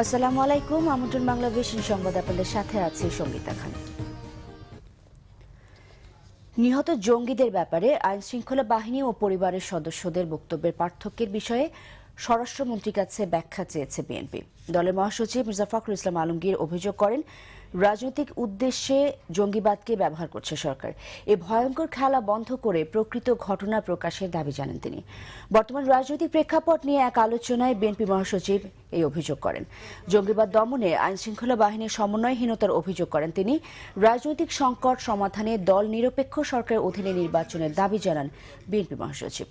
আসসালামু আলাইকুম, আমন্ত্রণ বাংলা ভিশন সংবাদ আপনাদের সাথে আছি সঙ্গীতা খান। নিহত জঙ্গিদের ব্যাপারে আইন শৃঙ্খলা বাহিনী ও পরিবারের সদস্যদের বক্তব্যের পার্থক্যের বিষয়ে স্বরাষ্ট্রমন্ত্রীর কাছে ব্যাখ্যা চেয়েছে বিএনপি। দলের মহাসচিব মির্জা ফখরুল ইসলাম আলমগীর অভিযোগ করেন রাজনৈতিক উদ্দেশ্যে জঙ্গিবাদকে ব্যবহার করছে সরকার। এই ভয়ঙ্কর খেলা বন্ধ করে প্রকৃত ঘটনা প্রকাশের দাবি জানান তিনি। বর্তমান রাজনৈতিক প্রেক্ষাপট নিয়ে এক আলোচনায় বিএনপি মহাসচিব এই অভিযোগ করেন। জঙ্গিবাদ দমনে আইন শৃঙ্খলা বাহিনীর সমন্বয়হীনতার অভিযোগ করেন তিনি। রাজনৈতিক সংকট সমাধানে দল নিরপেক্ষ সরকারের অধীনে নির্বাচনের দাবি জানান বিএনপি মহাসচিব।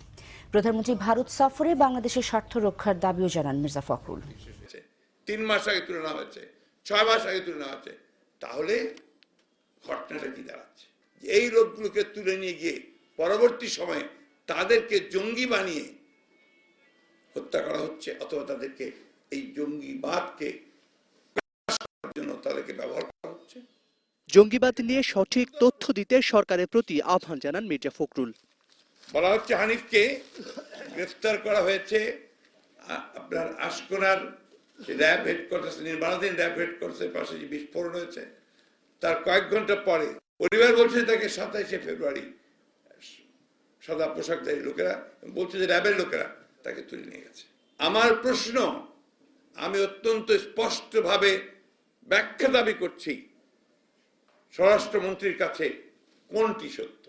প্রধানমন্ত্রী ভারত সফরে বাংলাদেশের স্বার্থ রক্ষার দাবিও জানান মির্জা ফখরুল। তিন মাস আগে তুলে নেওয়া হয়েছে, ছয় মাস আগে তুলে নেওয়া হয়েছে। তাহলে ঘটনাটা কি দাঁড়াচ্ছে? এই লোকগুলোকে তুলে নিয়ে গিয়ে পরবর্তী সময়ে তাদেরকে জঙ্গি বানিয়ে হত্যা করা হচ্ছে অথবা তাদেরকে এই জঙ্গিবাদকে জন্য তাদেরকে ব্যবহার করা হচ্ছে? জঙ্গিবাদ নিয়ে সঠিক তথ্য দিতে সরকারের প্রতি আহ্বান জানান মির্জা ফখরুল। বলা হচ্ছে হানিফকে গ্রেফতার করা হয়েছে আপনার আশকোনার র্যাব হেডকোয়ার্টার্স নির্মাণাধীন র্যাব হেডকোয়ার্টার্সের পাশে যে বিস্ফোরণ হয়েছে, তার কয়েক ঘণ্টা পরে পরিবার বলছে তাকে সাতাইশে ফেব্রুয়ারি, সাদা পোশাকধারী লোকেরা, বলছে যে র্যাবের লোকেরা তাকে তুলে নিয়ে গেছে। আমার প্রশ্ন, আমি অত্যন্ত স্পষ্টভাবে ব্যাখ্যা দাবি করছি, স্বরাষ্ট্রমন্ত্রীর কাছে কোনটি সত্য?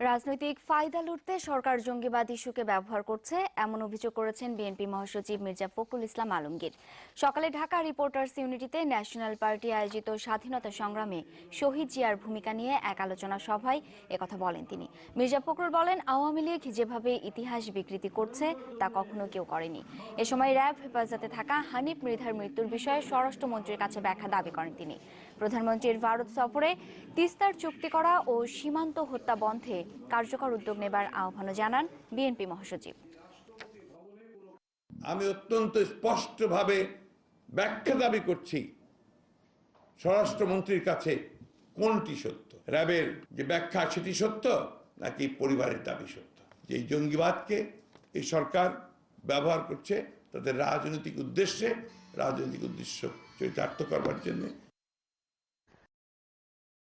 রাজনৈতিক ফায়দা লুটতে সরকার জঙ্গিবাদ ইস্যুকে ব্যবহার করছে, এমন অভিযোগ করেছেন বিএনপি মহাসচিব মির্জা ফখরুল ইসলাম আলমগীর। সকালে ঢাকা রিপোর্টার্স ইউনিটিতে ন্যাশনাল পার্টি আয়োজিত স্বাধীনতা সংগ্রামে শহীদ জিয়ার ভূমিকা নিয়ে এক আলোচনা সভায় একথা বলেন তিনি। মির্জা ফখরুল বলেন, আওয়ামী লীগ যেভাবে ইতিহাস বিকৃতি করছে, তা কখনো কেউ করেনি। এ সময় র্যাব হেফাজতে থাকা হানিফ মৃধার মৃত্যুর বিষয়ে স্বরাষ্ট্রমন্ত্রীর কাছে ব্যাখ্যা দাবি করেন তিনি। প্রধানমন্ত্রীর ভারত সফরে তিস্তার চুক্তি করা ও সীমান্ত হত্যা বন্ধে কার্যকর উদ্যোগ নেবার আহ্বানও জানান বিএনপি মহাসচিব। আমি অত্যন্ত স্পষ্টভাবে ব্যাখ্যা দাবি করছি, স্বরাষ্ট্রমন্ত্রীর কাছে কোনটি সত্য? র্যাবের যে ব্যাখ্যা, সেটি সত্য নাকি পরিবারের দাবি সত্য? যে জঙ্গিবাদকে এই সরকার ব্যবহার করছে তাদের রাজনৈতিক উদ্দেশ্যে, রাজনৈতিক উদ্দেশ্য চরিতার্থ করবার জন্য